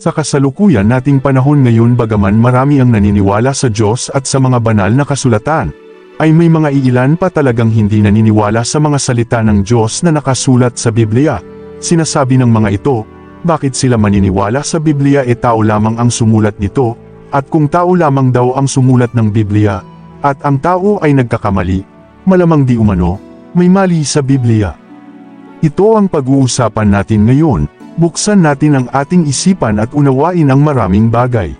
Sa kasalukuyan nating panahon ngayon bagaman marami ang naniniwala sa Diyos at sa mga banal na kasulatan, ay may mga iilan pa talagang hindi naniniwala sa mga salita ng Diyos na nakasulat sa Biblia. Sinasabi ng mga ito, bakit sila maniniwala sa Biblia e tao lamang ang sumulat nito, at kung tao lamang daw ang sumulat ng Biblia, at ang tao ay nagkakamali, malamang di umano, may mali sa Biblia. Ito ang pag-uusapan natin ngayon, buksan natin ang ating isipan at unawain ang maraming bagay.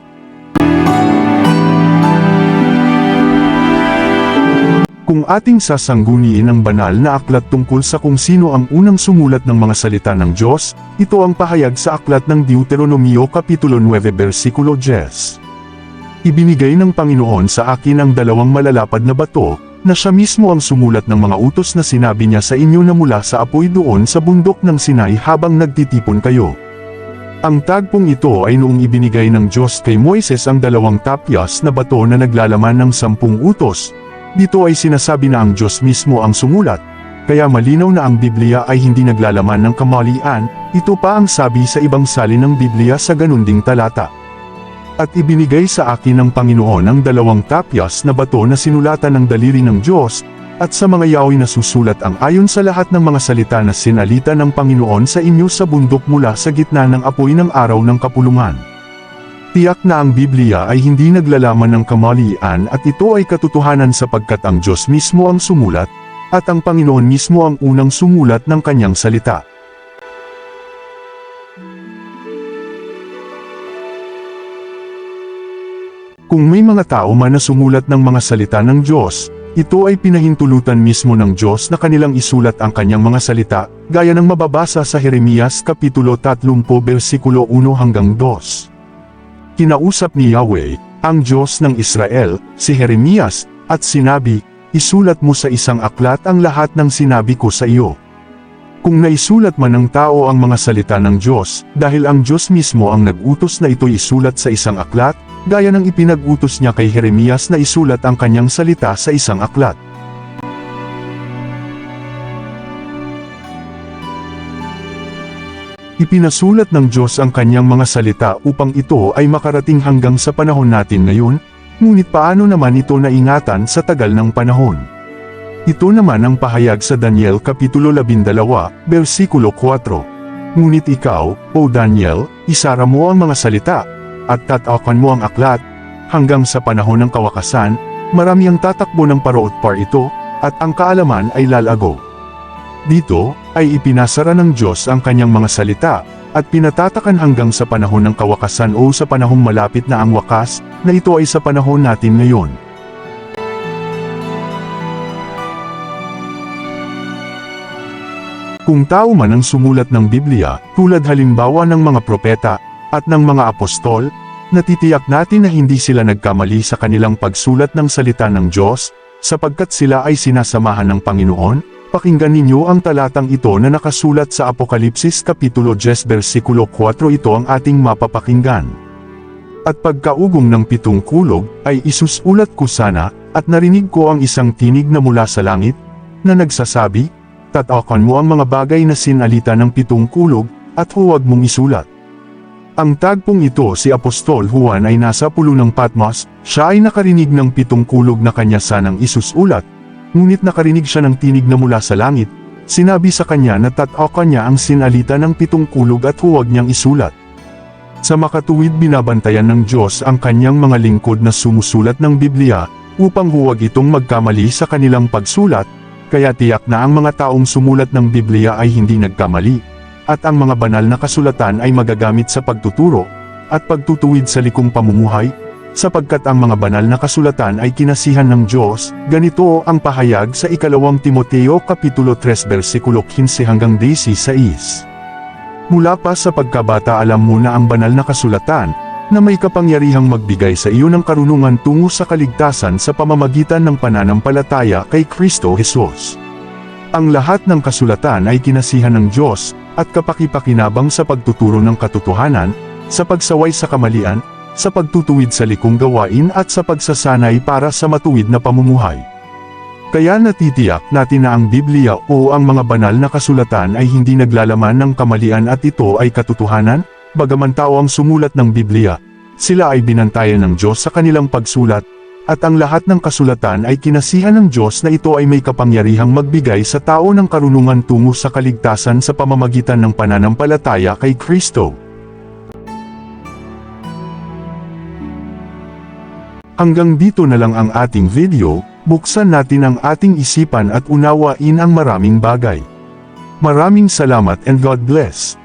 Kung ating sasangguniin ang banal na aklat tungkol sa kung sino ang unang sumulat ng mga salita ng Diyos, ito ang pahayag sa aklat ng Deuteronomio Kapitulo 9 versikulo 10. Ibinigay ng Panginoon sa akin ang dalawang malalapad na bato, na siya mismo ang sumulat ng mga utos na sinabi niya sa inyo na mula sa apoy doon sa bundok ng Sinai habang nagtitipon kayo. Ang tagpong ito ay noong ibinigay ng Diyos kay Moises ang dalawang tapyas na bato na naglalaman ng sampung utos. Dito ay sinasabi na ang Diyos mismo ang sumulat, kaya malinaw na ang Biblia ay hindi naglalaman ng kamalian, ito pa ang sabi sa ibang salin ng Biblia sa ganun ding talata. At ibinigay sa akin ng Panginoon ang dalawang tapyas na bato na sinulatan ng daliri ng Diyos, at sa mga yaoy na susulat ang ayon sa lahat ng mga salita na sinalita ng Panginoon sa inyo sa bundok mula sa gitna ng apoy ng araw ng kapulungan. Tiyak na ang Biblia ay hindi naglalaman ng kamalian at ito ay katotohanan sapagkat ang Diyos mismo ang sumulat, at ang Panginoon mismo ang unang sumulat ng kanyang salita. Kung may mga tao man na sumulat ng mga salita ng Diyos, ito ay pinahintulutan mismo ng Diyos na kanilang isulat ang kanyang mga salita, gaya ng mababasa sa Jeremias Kapitulo 30 versikulo 1 hanggang 2. Kinausap ni Yahweh, ang Diyos ng Israel, si Jeremias, at sinabi, Isulat mo sa isang aklat ang lahat ng sinabi ko sa iyo. Kung naisulat man ng tao ang mga salita ng Diyos, dahil ang Diyos mismo ang nag-utos na ito'y isulat sa isang aklat, gaya ng ipinag-utos niya kay Jeremias na isulat ang kanyang salita sa isang aklat. Ipinasulat ng Diyos ang kanyang mga salita upang ito ay makarating hanggang sa panahon natin ngayon, ngunit paano naman ito naingatan sa tagal ng panahon? Ito naman ang pahayag sa Daniel Kapitulo 12, versikulo 4. Ngunit ikaw, O Daniel, isara mo ang mga salita, at tatakan mo ang aklat, hanggang sa panahon ng kawakasan, marami ang tatakbo ng paroot par ito, at ang kaalaman ay lalago. Dito, ay ipinasara ng Diyos ang kanyang mga salita, at pinatatakan hanggang sa panahon ng kawakasan o sa panahong malapit na ang wakas, na ito ay sa panahon natin ngayon. Kung tao man ang sumulat ng Biblia, tulad halimbawa ng mga propeta, at ng mga apostol, natitiyak natin na hindi sila nagkamali sa kanilang pagsulat ng salita ng Diyos, sapagkat sila ay sinasamahan ng Panginoon, Pakinggan ninyo ang talatang ito na nakasulat sa Apokalipsis Kapitulo 10 versikulo 4 ito ang ating mapapakinggan. At pagkaugong ng pitong kulog, ay isusulat ko sana, at narinig ko ang isang tinig na mula sa langit, na nagsasabi, Tatakan mo ang mga bagay na sinalita ng pitong kulog, at huwag mong isulat. Ang tagpong ito si Apostol Juan ay nasa pulo ng Patmos, siya ay nakarinig ng pitong kulog na kanya sanang isusulat, ngunit nakarinig siya ng tinig na mula sa langit, sinabi sa kanya na tatakan niya ang sinalita ng pitong kulog at huwag niyang isulat. Sa makatuwid binabantayan ng Diyos ang kanyang mga lingkod na sumusulat ng Biblia, upang huwag itong magkamali sa kanilang pagsulat, kaya tiyak na ang mga taong sumulat ng Biblia ay hindi nagkamali, at ang mga banal na kasulatan ay magagamit sa pagtuturo, at pagtutuwid sa likong pamumuhay, sapagkat ang mga banal na kasulatan ay kinasihan ng Diyos, ganito ang pahayag sa ikalawang Timoteo Kapitulo 3 versikulo 15 hanggang 16. Mula pa sa pagkabata alam mo na ang banal na kasulatan, na may kapangyarihang magbigay sa iyo ng karunungan tungo sa kaligtasan sa pamamagitan ng pananampalataya kay Kristo Jesus. Ang lahat ng kasulatan ay kinasihan ng Diyos, at kapakipakinabang sa pagtuturo ng katotohanan, sa pagsaway sa kamalian, sa pagtutuwid sa likong gawain at sa pagsasanay para sa matuwid na pamumuhay. Kaya natitiyak natin na ang Biblia o ang mga banal na kasulatan ay hindi naglalaman ng kamalian at ito ay katotohanan, Bagaman tao ang sumulat ng Biblia, sila ay binantayan ng Diyos sa kanilang pagsulat, at ang lahat ng kasulatan ay kinasihan ng Diyos na ito ay may kapangyarihang magbigay sa tao ng karunungan tungo sa kaligtasan sa pamamagitan ng pananampalataya kay Kristo. Hanggang dito na lang ang ating video, buksan natin ang ating isipan at unawain ang maraming bagay. Maraming salamat and God bless.